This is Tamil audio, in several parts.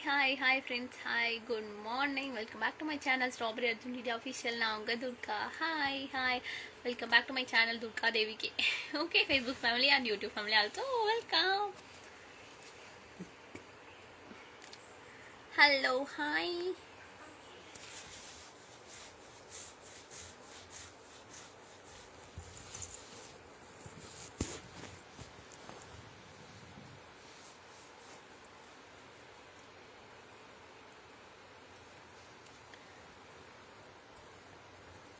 Hi hi friends hi good morning welcome back to my channel Strawberry Arjun DD official நான் உங்கள் Durga hi hi welcome back to my channel Durga தேவிகே okay Facebook family and YouTube family also welcome hello hi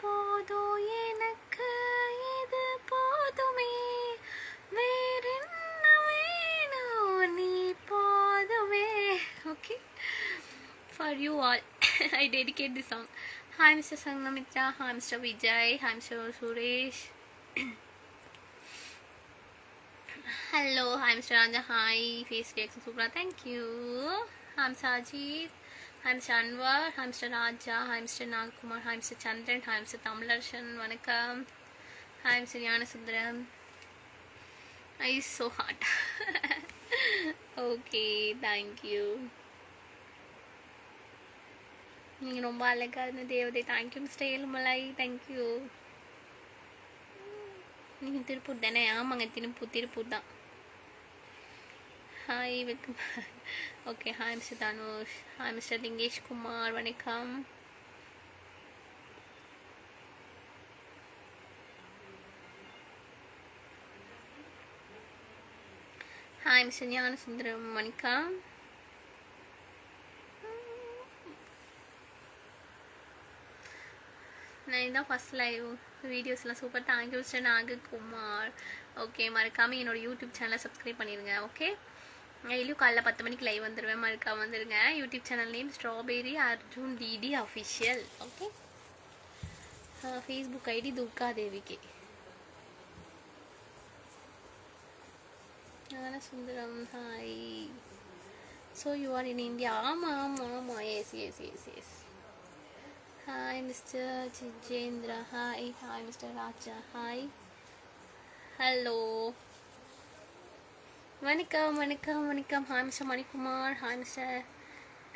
போதும் எனக்கு இது போதுமே வேறென்ன வேணும் நீ போதுமே okay for you all I dedicate the song hi mister Sanghamitra hi mister Vijay hi mister Suresh Hello, hi Mr. Ranja. Hi, face reaction super. Thank you. I'm Sajid. Hi mister Anwar hi mister Raja hi mister Nagakumar hi mister Chandran hi mister Tamilarshan வணக்கம் hi mister Gnanasundaram I so hot okay thank you நீங்கள் ரொம்ப அழகாக இருந்த தேவதை தேங்க்யூ மிஸ்டர் ஏழுமலை தேங்க்யூ நீங்கள் திருப்பூர் தானே ஆமாங்க திருப்பூர் திருப்பூர் தான் hi welcome okay hi mister Dhanush hi mister Lingesh Kumar வணக்கம். ஹாய் மிஸ்டர் ஞானசுந்தரம் வணக்கம். நான் இதான் ஃபஸ்ட் லைவ் வீடியோஸ்லாம் super thank you mister Nagakumar okay மறக்காமல் என்னோட யூடியூப் சேனலை சப்ஸ்கிரைப் பண்ணிடுங்க ஓகே டெய்லியும் காலைல பத்து மணிக்கு லைவ் வந்துடுவேன் மறுக்கா வந்துடுங்க YouTube channel name Strawberry Arjun DD official okay Facebook ID Durga தேவிக்கு. Sundaram hi so you are in India ஆமாம் ஆமாம் ஆமாம் yes yes yes yes hi mister Jijendra hi hi mister Raja hi hello வணக்கம் வணக்கம் வணக்கம். Hi mister Manikumar. Hi mister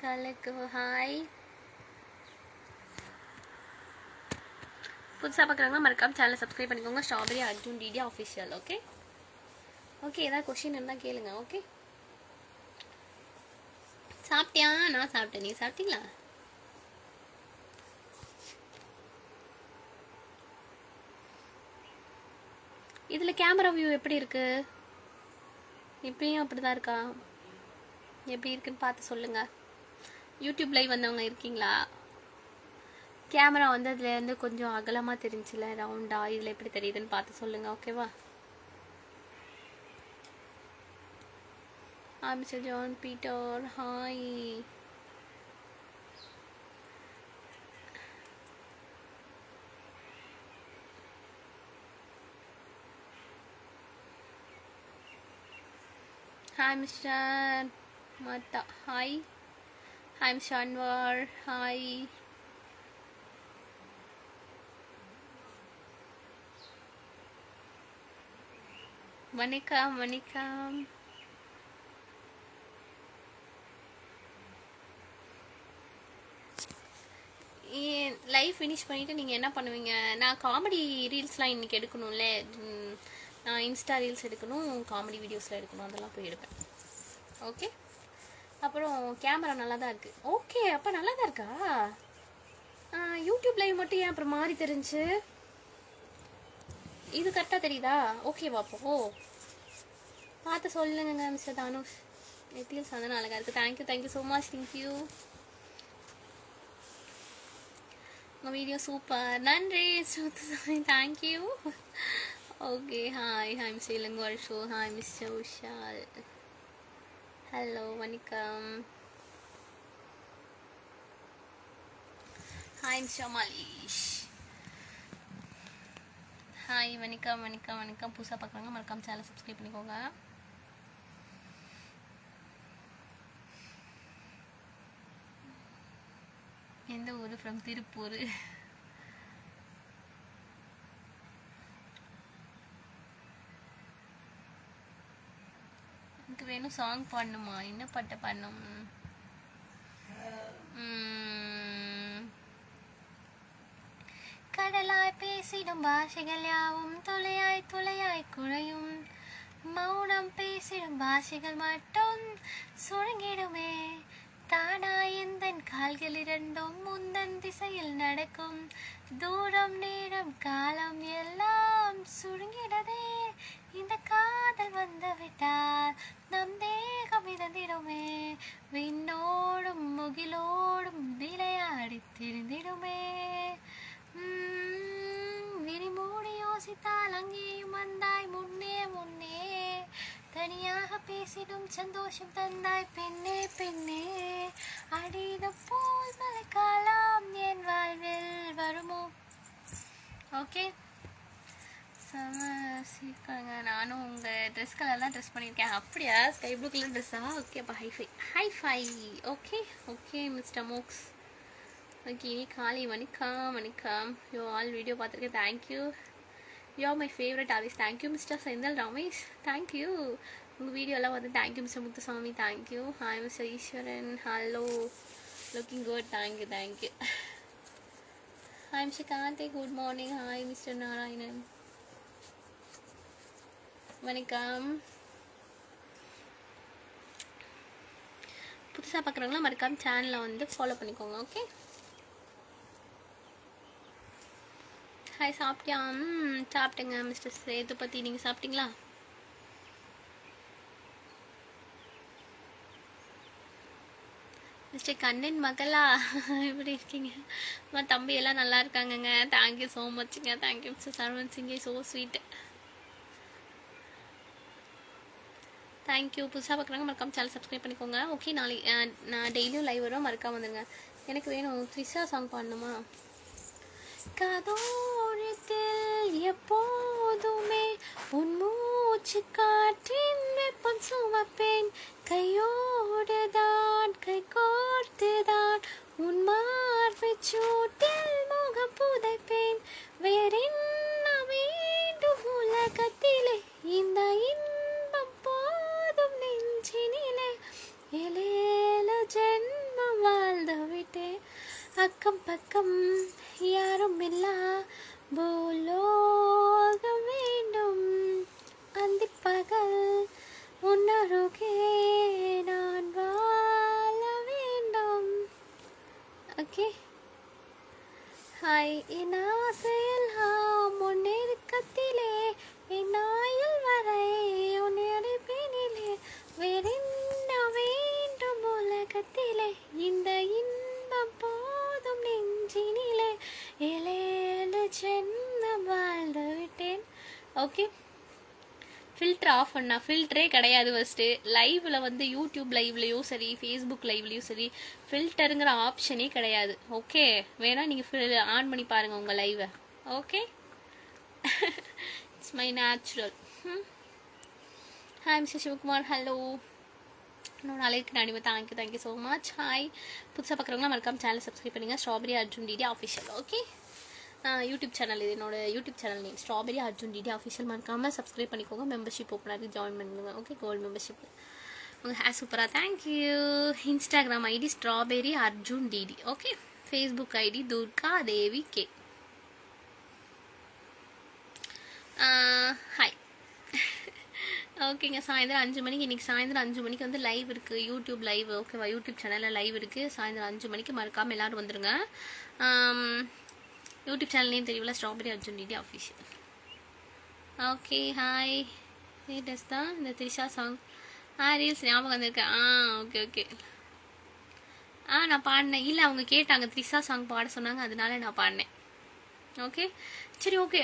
கலக்கு. ஹாய் புதுசாக பார்க்குறாங்க மறக்காம சேனலை சப்ஸ்கிரைப் பண்ணிக்கோங்க. Strawberry Arjun DD official okay okay ஏதாவது கொஷின் இருந்தால் கேளுங்க ஓகே சாப்பிட்டியா? நான் சாப்பிட்டேன். நீ சாப்பிட்டீங்களா? இதில் கேமரா வியூ எப்படி இருக்குது இப்பயும் அப்படி தான் இருக்கா? எப்படி இருக்குன்னு பார்த்து சொல்லுங்கள் யூடியூப் லைவ் வந்தவங்க இருக்கீங்களா? கேமரா வந்து அதில் வந்து கொஞ்சம் அகலமாக தெரிஞ்சுல ரவுண்டா இதில் எப்படி தெரியுதுன்னு பார்த்து சொல்லுங்கள் ஓகேவா ஆ John Peter hi hi mister Matha hi hi mister Anwar hi வணக்கம் வணக்கம் லைவ் ஃபினிஷ் பண்ணிவிட்டு நீங்கள் என்ன பண்ணுவீங்க? நான் காமெடி ரீல்ஸ்லாம் இன்றைக்கி எடுக்கணும்ல. நான் இன்ஸ்டா ரீல்ஸ் எடுக்கணும் காமெடி வீடியோஸ்லாம் எடுக்கணும் அதெல்லாம் போய் எடுப்பேன். ஓகே அப்புறம் கேமரா நல்லா தான் இருக்குது ஓகே அப்போ நல்லா தான் இருக்கா யூடியூப் லைவ் மட்டும் ஏன் அப்புறம் மாறி தெரிஞ்சு? இது கரெக்டாக தெரியுதா? ஓகேவா அப்போ பார்த்து சொல்லுங்க மிஸ்டர் தானுஷ். நெத்தியில் சந்தனம் அழகாக இருக்குது thank you thank you so much thank you உங்கள் வீடியோ சூப்பர் நன்றி thank you okay hi hi miss இளங்கோல் ஷோ ஹாய் மிஸ் உஷால் ஹலோ வணக்கம் ஹாய் மிஸ்டர் மலீஷ் ஹாய் வணக்கம் வணக்கம் வணக்கம் புதுசாக பார்க்குறாங்க மறக்காம சேனல் சப்ஸ்கிரைப் பண்ணிக்கோங்க. எந்த ஊர்? ஃப்ரம் திருப்பூர் எனக்கு வேணும் சாங் பண்ணுமா? என்ன பாட்டை பண்ணும்? கடலாய் பேசிடும் பாஷைகள் யாவும் துளையாய் துளையாய் குழையும். மௌனம் பேசிடும் பாஷைகள் மட்டும் சுருங்கிடுமே. தானாய் எந்தன் கால்கள் இரண்டும் முந்தன் திசையில் நடக்கும். தூரம் நேரம் காலம் எல்லாம் சுருங்கிடதே. இந்த காதல் வந்து திறந்திடுமே விண்ணோடும் முகிலோடும் விளையாடி திறந்திடுமே விரிமூடி யோசித்தால் அங்கேயும் வந்தாய். முன்னே முன்னே. தனியாக பேசிடும் சந்தோஷம் தந்தாய். பெண்ணே பெண்ணே. அடித போல் மழைக்காலம் என் வாழ்வில் வருமோ? ஓகே. சீக்கிரங்க. நானும் உங்கள் ட்ரெஸ் கலர்லாம் ட்ரெஸ் பண்ணியிருக்கேன். அப்படியா? ஸ்கை ப்ளூ கலர் ட்ரெஸ்ஸா ஓகே அப்போ high five high five okay okay mister MOOCs okay நீ காலை வணக்கம் வணக்கம் யோ ஆல் வீடியோ பார்த்துருக்கேன். Thank you you my favourite always thank you mister Senthil Ramesh thank you உங்கள் வீடியோலாம் வந்து thank you mister Muthusamy thank you hi mister Eswaran hello looking good thank you thank you hi mister Gandhi good morning hi mister Narayanan வணக்கம். புதுசாக பார்க்குறவங்களாம் மறக்காம சேனலை வந்து ஃபாலோ பண்ணிக்கோங்க ஓகே ஹாய் சாப்பிட்டியா? ம் சாப்பிட்டேங்க மிஸ்டர் சேது பற்றி நீங்கள் சாப்பிட்டீங்களா? மிஸ்டர் கண்ணன் மகளா? எப்படி இருக்கீங்க? அம்மா தம்பி எல்லாம் நல்லா இருக்காங்கங்க. தேங்க்யூ ஸோ மச்சுங்க தேங்க்யூ மிஸ்டர் சரவண் சிங்கே. ஸோ ஸ்வீட் தேங்க்யூ புதுசாக பார்க்குறாங்க மறக்காம சேனல் சப்ஸ்கிரைப் பண்ணிக்கோங்க. ஓகே நாளைக்கு நான் டெய்லியும் லைவ் வரும் மறக்காம வந்துருங்க. எனக்கு வேணும் த்ரிஷா சாங் பாடணுமா? கதோரத்தில் எப்போதுமே உன் மூச்சு காற்றின் வெப்பம் சுமப்பேன். கையோடு தான் கை கோர்த்து தான் உன் மார்பை சூட்டில் முகம் புதைப்பேன். வேறென்ன ஹாய் என் ஆசையில் ஹாம் உன் நெருக்கத்திலே என் ஆயுள் வரை உன் அடைப்பினிலே வேறென்ன வேண்டும் உலகத்திலே? இந்த இன்பம் போதும் நெஞ்சினிலே. ஏழேழு ஜென்மம் வாழ்ந்து விட்டேன் ஓகே ஃபில்டர் ஆஃப் பண்ணால் ஃபில்டரே கிடையாது ஃபஸ்ட்டு லைவில் வந்து யூடியூப் லைவ்லேயும் சரி ஃபேஸ்புக் லைவ்லேயும் சரி ஃபில்டருங்கிற ஆப்ஷனே கிடையாது. ஓகே வேணால் நீங்கள் ஆன் பண்ணி பாருங்கள் உங்கள் லைவை okay it's my natural hi mister Sivakumar hello இன்னொரு நாளைக்கு நானிமா thank you thank you so much hi புதுசாக பார்க்குறவங்களாம் மறக்காம சேனல் சப்ஸ்கிரைப் பண்ணுங்கள் strawberry Arjun DD official okay YouTube channel இது. என்னோட YouTube channel name strawberry Arjun DD official மறக்காமல் சப்ஸ்கிரைப் பண்ணிக்கோங்க. மெம்பர்ஷிப் ஓப்பன் ஆகி ஜாயின் பண்ணுங்க. ஓகே கோல்டு மெம்பர்ஷிப் உங்கள் ஹே சூப்பராக thank you Instagram ID strawberry Arjun DD okay Facebook ID Durga Devi K hi ஓகேங்க சாயந்தரம் அஞ்சு மணிக்கு இன்றைக்கி சாயந்தரம் அஞ்சு மணிக்கு வந்து லைவ் இருக்குது யூடியூப் லைவ் ஓகேவா யூடியூப் சேனலில் லைவ் இருக்குது சாயந்தரம் அஞ்சு மணிக்கு மறக்காமல் எல்லோரும் வந்துடுங்க யூடியூப் சேனல் நேம் தெரியல strawberry Arjun DD official okay hi latest தான் இந்த த்ரிஷா சாங் ஆ ரீல்ஸ் ஞாபகம் வந்திருக்கு. ஆ ஓகே ஓகே ஆ நான் பாடினேன். இல்லை அவங்க கேட்டாங்க த்ரிஷா சாங் பாட சொன்னாங்க அதனால நான் பாடினேன். ஓகே சரி ஓகே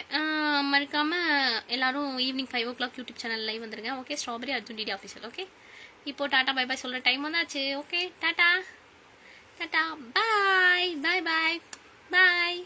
மறக்காமல் எல்லாரும் evening five o'clock YouTube channel live வந்துருங்க. Okay strawberry Arjun DD official okay இப்போது டாட்டா பை பாய் சொல்கிற டைம் வந்தாச்சு. Okay tata. Tata bye bye bye bye